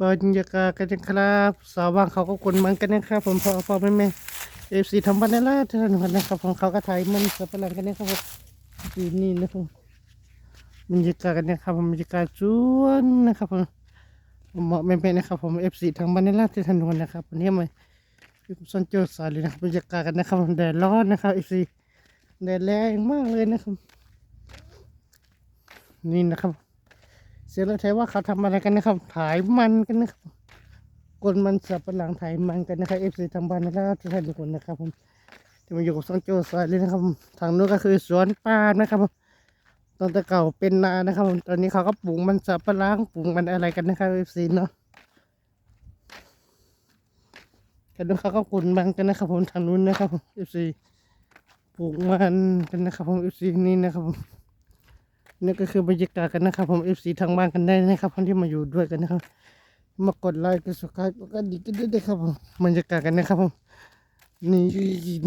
บรรยากาศกันนะครับ สาวบางเขาก็กลนมันกันนะครับผมพอพอแม่แม่เอฟซีทำบันนั่นละท่านนนะครับผมเขาก็ถ่ายมันสับปะหลังกันนะครับผมทีนี่นะครับบรรยากาศกันนะครับผมบรรยากาศสวนนะครับผมเหมาะแม่แม่นะครับผมเอฟซีทางบันนั่นละท่านคนนะครับวันนี้มาอยู่กับซอนโจสายเลยนะครับบรรยากาศกันนะครับแดดร้อนนะครับเอฟซีแดดแรงมากเลยนะครับ นี่นะครับ เสียงเราใช้ว่าเขาทำอะไรกันนะครับ ถ่ายมันกันนะครับกลมันสับปะหลังถ่ายมันกันนะครับเอฟซีทางบ้านนะครับทุกท่านทุกคนนะครับผมจะมาอยู่กับซองโจซอยเลยนะครับทางนู้นก็คือสวนป่านะครับผมตอนแต่เก่าเป็นนานะครับผมตอนนี้เขาก็ปลูกมันสับปะหลังปลูกมันอะไรกันนะครับเอฟซีเนาะกันนู้นเขาก็กลมันกันนะครับผมทางนู้นนะครับผมเอฟซีปลูกมันกันนะครับผมเอฟซีนี่นะครับผม นี่ก็คือบรรยากาศกันนะครับ ผมเอฟซีทางบ้านกันได้นะครับคนที่มาอยู่ด้วยกันนะครับ มากดไลค์กดซับสไครต์ก็ดีกันด้วยนะครับผมบรรยากาศกันนะครับผมนี่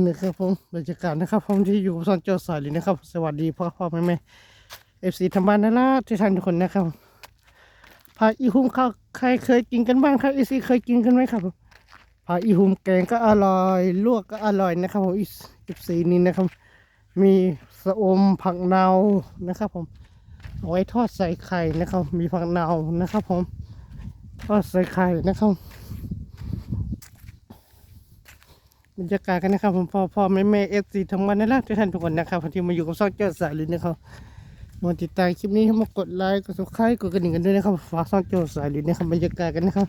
นะครับผมบรรยากาศนะครับผมที่อยู่ซอนโจสายเลยนะครับ สวัสดีพ่อพ่อแม่แม่เอฟซีทางบ้านนะล่ะที่ท่านทุกคนนะครับพาอีหุ่มข้าวใครเคยกินกันบ้างครับเอฟซีเคยกินกันไหมครับผมพาอีหุ่มแกงก็อร่อยลวกก็อร่อยนะครับผมเอฟซีนี่นะครับ มีสะอมผักเนานะครับผม เอาไว้ทอดใส่ไข่นะครับ มีผักเนานะครับผมทอดใส่ไข่นะครับบรรยากาศกันนะครับผมพ่อพ่อแม่แม่เอฟซีทั้งวันนั่นแหละทุกท่านทุกคนนะครับที่มาอยู่กับซอกเจ้าสายลินนะครับมาติดตามคลิปนี้ให้มากดไลค์กดซับสไครต์กดกระดิ่งกันด้วยนะครับฝากซอกเจ้าสายลินนะครับบรรยากาศกันนะครับ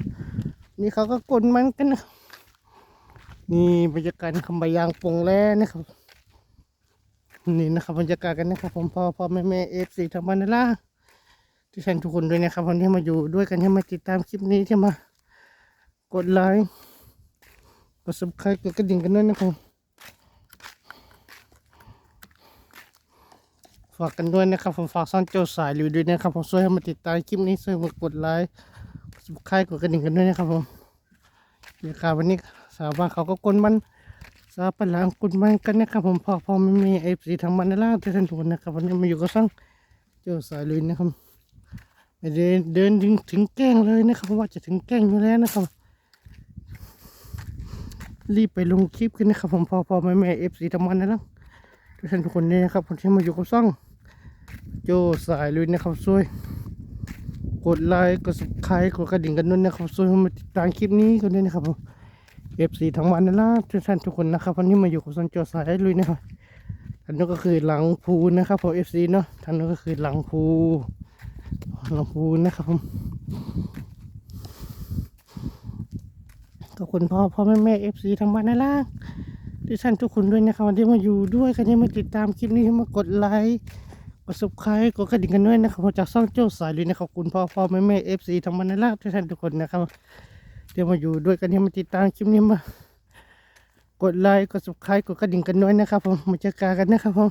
นี่เขาก็กดมันกันนะนี่บรรยากาศคำบยางปงแล้วนะครับ นี่นะครับบรรยากาศกันนะครับผมพ่อพ่อแม่แม่เอฟซีทางบ้านนั่นล่ะที่ท่านทุกคนด้วยนะครับคนที่มาอยู่ด้วยกันที่มาติดตามคลิปนี้ที่มากดไลค์กดซับสไครต์กดกระดิ่งกันด้วยนะครับฝากกันด้วยนะครับผมฝากซ่อนโจสายหรือด้วยนะครับผมช่วยให้มาติดตามคลิปนี้ช่วยมากดไลค์กดซับสไครต์กดกระดิ่งกันด้วยนะครับผมบรรยากาศวันนี้สาวบ้านเขาก็กลมัน ซาปะหลังกุดมันกันนะครับผมพอพอไม่มีเอฟซีทางมันนั่นล่ะที่ท่านทุกคนนะครับวันนี้มาอยู่กับช่างเจ้าสายลุยนะครับไม่ได้เดินถึงถึงแกล้งเลยนะครับเพราะว่าจะถึงแกล้งอยู่แล้วนะครับ รีบไปลงคลิปกันนะครับ ผมพอพอไม่มีเอฟซีทางมันนั่นล่ะทุกท่านทุกคนนี่นะครับคนที่มาอยู่กับช่างเจ้าสายลุยนะครับช่วย กดไลค์กด subscribe กดกระดิ่งกันด้วยนะครับช่วยมาติดตามคลิปนี้กันด้วยนะครับผม เอฟซีทั้งวันนั่ะทุกท่านทุกคนนะครับวันนี้มาอยู่กับซันโจสายลุยนะครับท่านนู้ก็คือหลังภูนะครับผมเอฟซีเนาะท่านนู้ก็คือหลังภูหลังภูนะครับผมขอบคุณพ่อพ่อแม่แม่เอฟซีทั้งบ้านนั่ะทุกท่านทุกคนด้วยนะครับวันที่มาอยู่ด้วยกันที่มาติดตามคลิปนี้มากดไลค์กดซับสไครต์กดกระดิ่งกันด้วยนะครับผมจากซ่องโจ้สายลุยนะครับขอบคุณพ่อพ่อแม่แม่เอฟซีทั้งบ้านนั่ะทุกท่านทุกคนนะครับ เดี๋ยวมาอยู่ด้วยกันที่มาติดตามคลิปนี้มากดไลค์กด subscribe กดกระดิ่งกันด้วยนะครับผมมาเจอกันนะครับผม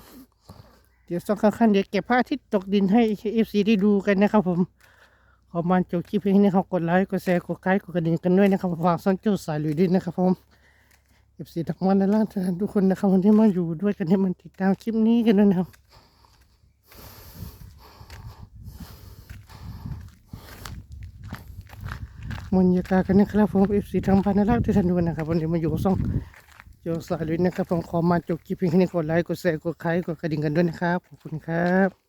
เดี๋ยวสองขั้นเดี๋ยวเก็บผ้าที่ตกดินให้เอฟซีได้ดูกันนะครับผมขอมาจบคลิปเพียงนี้ครับกดไลค์กดแชร์กดไลค์กดกระดิ่งกันด้วยนะครับฝากซ่อนเจ้าสายลุยด้วยนะครับผมเอฟซีทั้งวันและล่างทุกคนนะครับคนที่มาอยู่ด้วยกันที่มันติดตามคลิปนี้กันด้วยนะครับ บรรยากากันนะครับผมเอฟซีทางบ้านธุ์รักที่ท่านดูนะครับวันนี้มาอยู่กับซ่องโจสายลุยนะครับผมขอมาจบคลิปเพียงแค่นี้กดไลค์กดแชร์กดไลค์กดกระดิ่งกันด้วยนะครับขอบคุณครับ